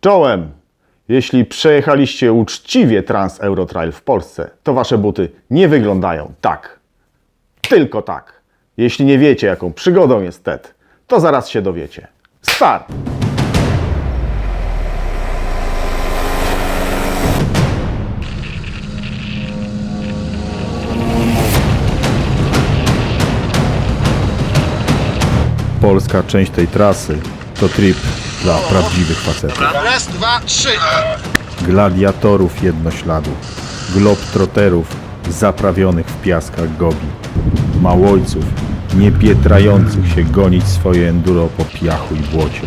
Czołem! Jeśli przejechaliście uczciwie Trans Eurotrail w Polsce, to wasze buty nie wyglądają tak. Tylko tak. Jeśli nie wiecie, jaką przygodą jest TED, to zaraz się dowiecie. Start! Polska część tej trasy to trip dla prawdziwych facetów. Raz, dwa, trzy. gladiatorów jednośladu, globtroterów zaprawionych w piaskach Gobi, małojców niepietrających się gonić swoje enduro po piachu i błocie.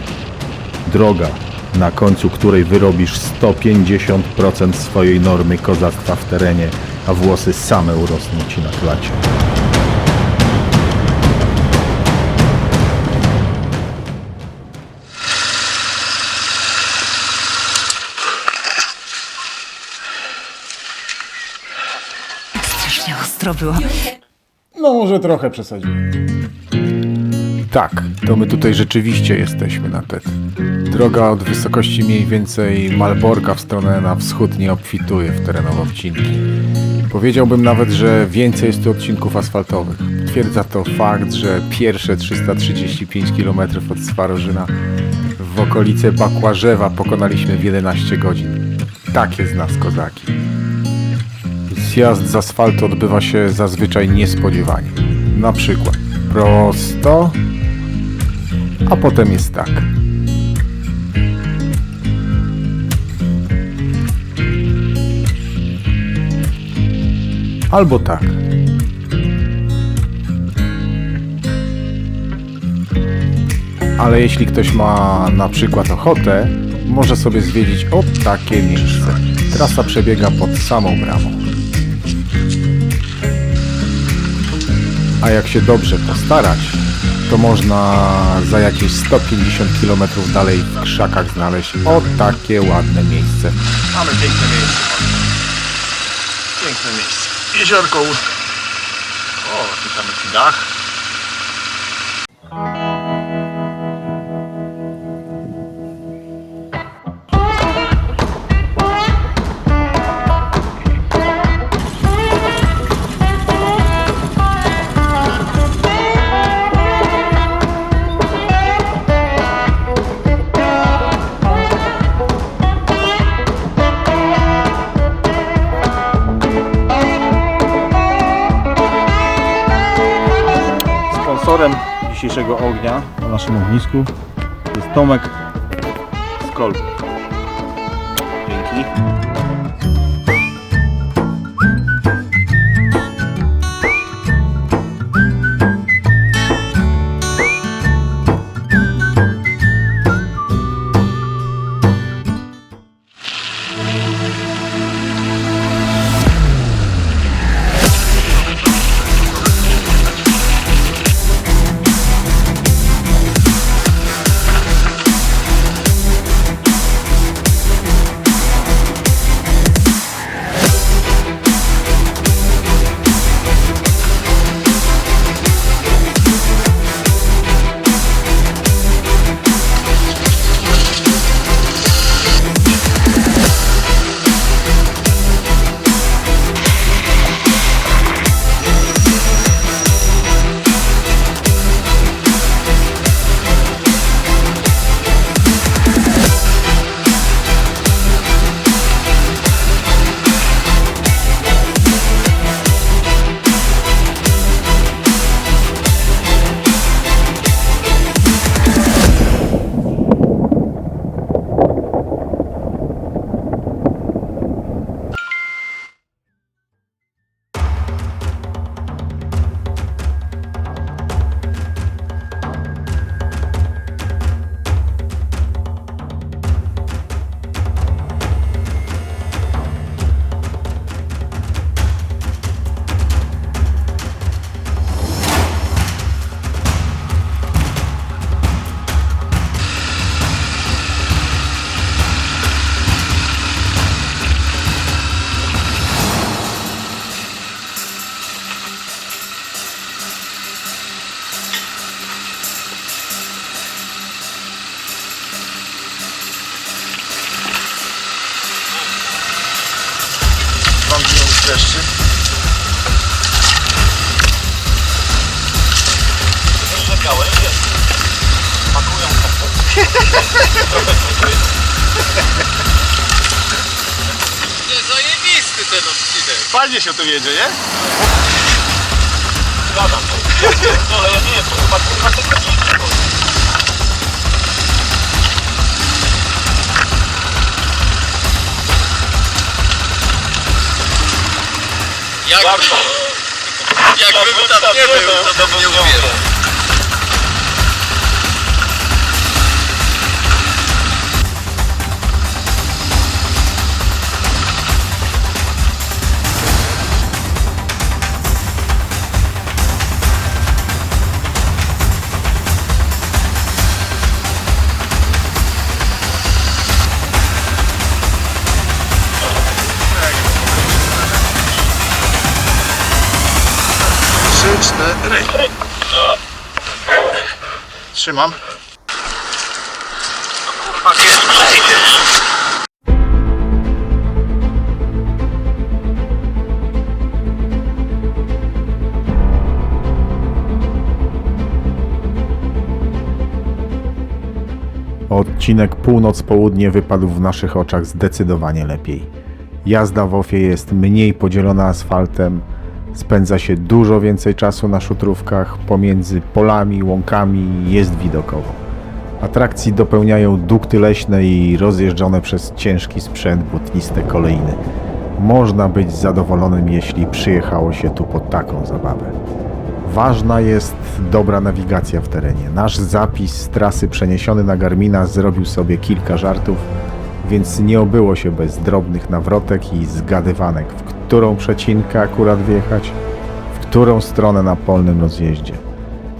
Droga, na końcu której wyrobisz 150% swojej normy kozactwa w terenie, a włosy same urosną ci na klacie. Ostro było. No może trochę przesadziłem. Tak, to my tutaj rzeczywiście jesteśmy na TED. Droga od wysokości mniej więcej Malborka w stronę na wschód nie obfituje w terenowe odcinki. Powiedziałbym nawet, że więcej jest tu odcinków asfaltowych. Twierdza to fakt, że pierwsze 335 km od Swarożyna w okolice Bakłażewa pokonaliśmy w 11 godzin. Takie z nas kozaki. Zjazd z asfaltu odbywa się zazwyczaj niespodziewanie. Na przykład prosto, a potem jest tak. Albo tak. Ale jeśli ktoś ma na przykład ochotę, może sobie zwiedzić o takie miejsce. Trasa przebiega pod samą bramą. A jak się dobrze postarać, to można za jakieś 150 km dalej w krzakach znaleźć o takie ładne miejsce. Mamy piękne miejsce. Piękne miejsce. Jeziorko łódka. O, tu tam taki dach. Dzisiejszego ognia na naszym ognisku jest Tomek z Kolby. Fajnie się tu jedzie, nie? Zgadzam się. No ale ja nie to chyba kurwa dzieci. Jak, jakbym tam nie był, to bym nie uwierzył. Trzymam. Odcinek północ-południe wypadł w naszych oczach zdecydowanie lepiej. Jazda w Ofie jest mniej podzielona asfaltem, spędza się dużo więcej czasu na szutrówkach, pomiędzy polami, łąkami jest widokowo. Atrakcji dopełniają dukty leśne i rozjeżdżone przez ciężki sprzęt błotniste kolejny. Można być zadowolonym, jeśli przyjechało się tu po taką zabawę. Ważna jest dobra nawigacja w terenie. Nasz zapis z trasy przeniesiony na Garmina zrobił sobie kilka żartów, więc nie obyło się bez drobnych nawrotek i zgadywanek, w którą przecinkę akurat wjechać, w którą stronę na polnym rozjeździe.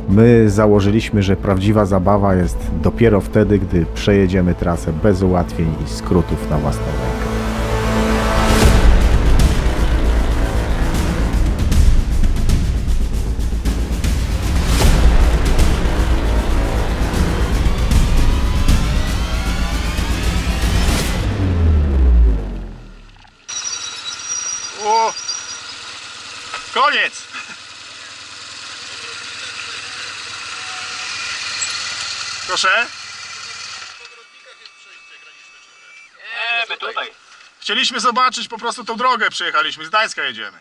My założyliśmy, że prawdziwa zabawa jest dopiero wtedy, gdy przejedziemy trasę bez ułatwień i skrótów na własną rękę. Koniec! Proszę? Nie, my tutaj. Chcieliśmy zobaczyć po prostu tą drogę przyjechaliśmy, z Gdańska jedziemy.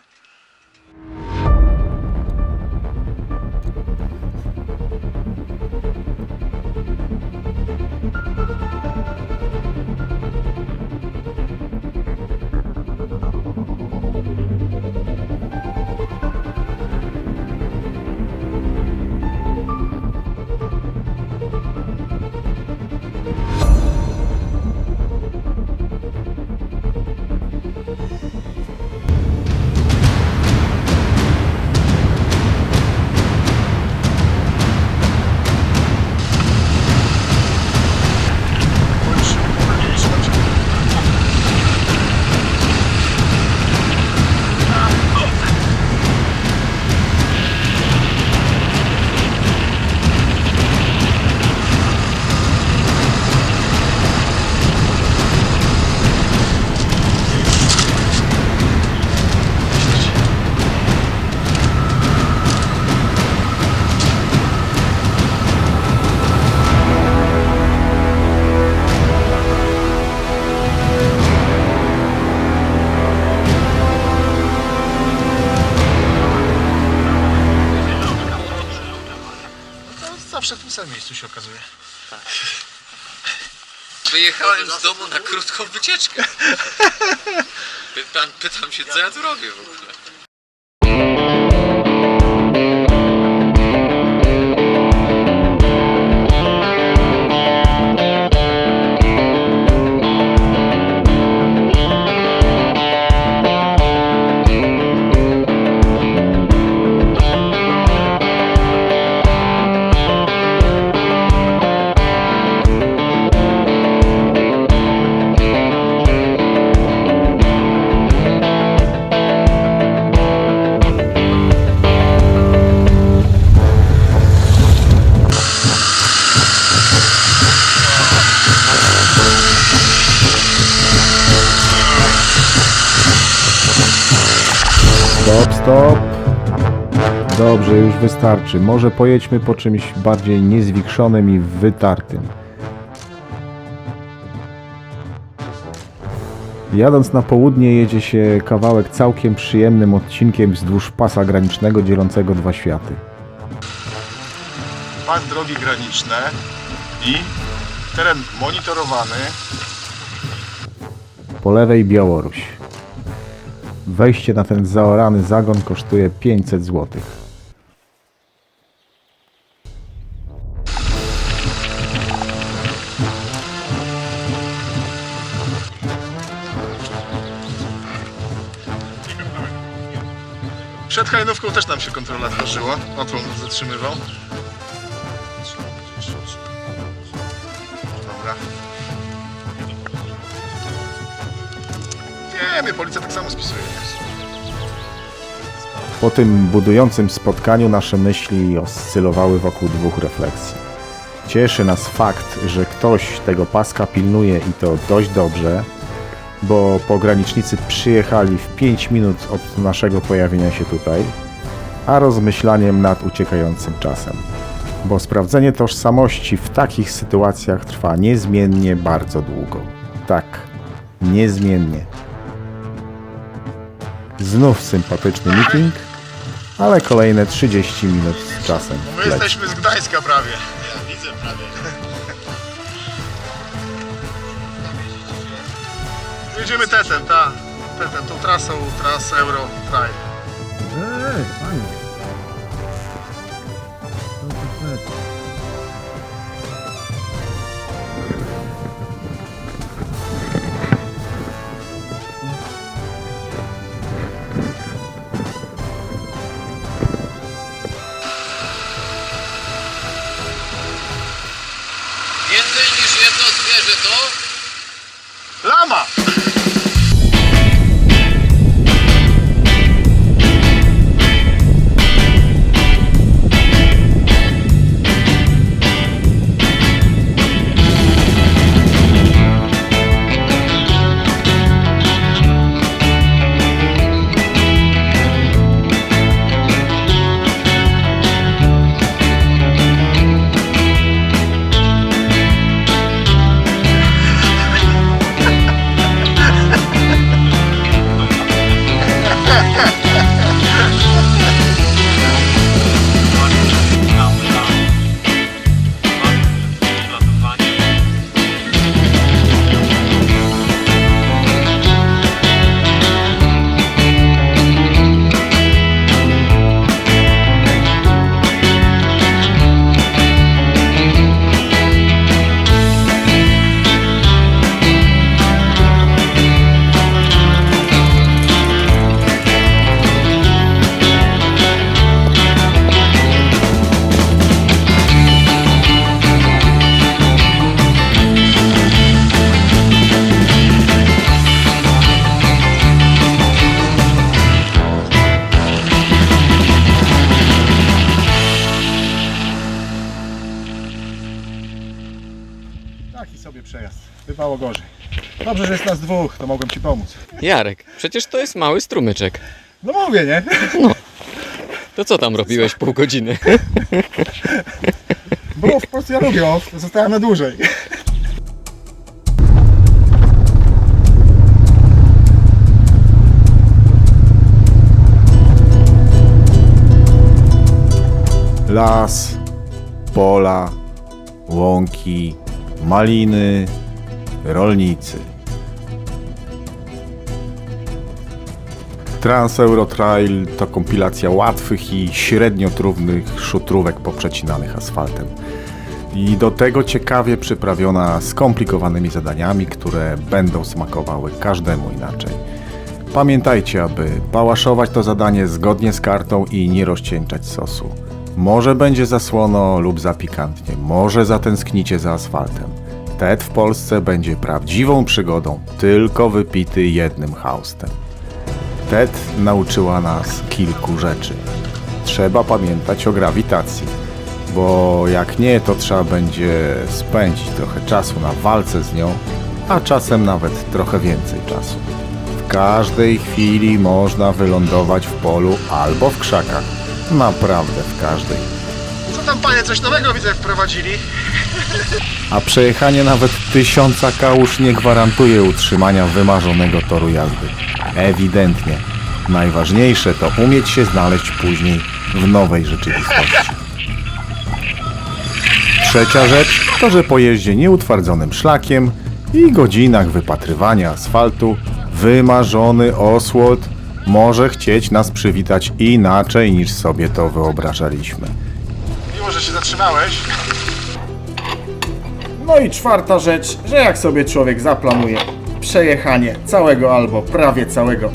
Zawsze w tym samym miejscu się okazuje. Wyjechałem z domu na krótką wycieczkę. Pytam, pytam się, co ja tu robię w ogóle. Dobrze, już wystarczy. Może pojedźmy po czymś bardziej niezwichrzonym i wytartym. Jadąc na południe jedzie się kawałek całkiem przyjemnym odcinkiem wzdłuż pasa granicznego dzielącego dwa światy. Pas drogi graniczne i teren monitorowany. Po lewej Białoruś. Wejście na ten zaorany zagon kosztuje 500 zł. Przed Hajnówką też nam się kontrola tworzyła. O to on zatrzymywał. Dobra. Wiemy, policja tak samo spisuje. Po tym budującym spotkaniu nasze myśli oscylowały wokół dwóch refleksji. Cieszy nas fakt, że ktoś tego paska pilnuje i to dość dobrze, bo pogranicznicy przyjechali w 5 minut od naszego pojawienia się tutaj, a rozmyślaniem nad uciekającym czasem. Bo sprawdzenie tożsamości w takich sytuacjach trwa niezmiennie bardzo długo. Tak, niezmiennie. Znów sympatyczny meeting, ale kolejne 30 minut z czasem. My leci. jesteśmy z Gdańska prawie. Jedziemy tetem, ta. Tetem, tą trasą, trasę Euro Trail. Więcej jest nas dwóch, to mogłem ci pomóc. Jarek, przecież to jest mały strumyczek. No mówię, nie? To co tam robiłeś pół godziny? Było po prostu ja lubię, o, zostałem na dłużej. Las, pola, łąki, maliny, rolnicy. Trans Euro Trail to kompilacja łatwych i średnio trudnych szutrówek poprzecinanych asfaltem. I do tego ciekawie przyprawiona skomplikowanymi zadaniami, które będą smakowały każdemu inaczej. Pamiętajcie, aby pałaszować to zadanie zgodnie z kartą i nie rozcieńczać sosu. Może będzie za słono lub za pikantnie, może zatęsknicie za asfaltem. TED w Polsce będzie prawdziwą przygodą, tylko wypity jednym haustem. TED nauczyła nas kilku rzeczy. Trzeba pamiętać o grawitacji, bo jak nie, to trzeba będzie spędzić trochę czasu na walce z nią, a czasem nawet trochę więcej czasu. W każdej chwili można wylądować w polu albo w krzakach. Naprawdę w każdej. Tam panie, coś nowego widzę wprowadzili? A przejechanie nawet tysiąca kałuż nie gwarantuje utrzymania wymarzonego toru jazdy. Ewidentnie. Najważniejsze to umieć się znaleźć później w nowej rzeczywistości. Trzecia rzecz to, że po jeździe nieutwardzonym szlakiem i godzinach wypatrywania asfaltu wymarzony Oswald może chcieć nas przywitać inaczej niż sobie to wyobrażaliśmy. Miło, że się zatrzymałeś. No i czwarta rzecz, że jak sobie człowiek zaplanuje przejechanie całego albo prawie całego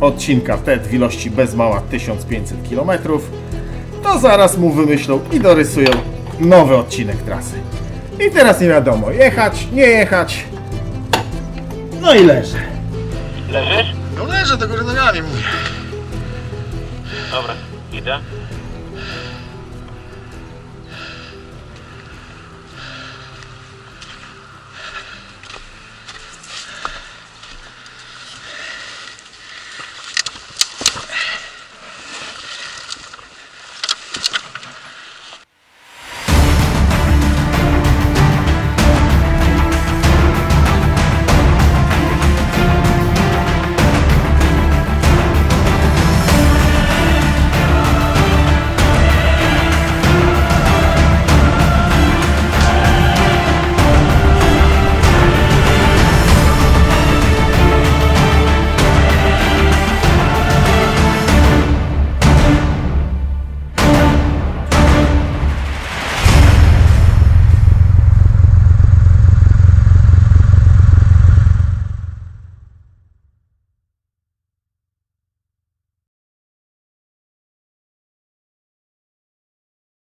odcinka TED w ilości bez mała 1500 km, to zaraz mu wymyślą i dorysują nowy odcinek trasy. I teraz nie wiadomo, jechać, nie jechać. No i leży. Leżysz? No leżę do góry nogami, mówię. Dobra, idę.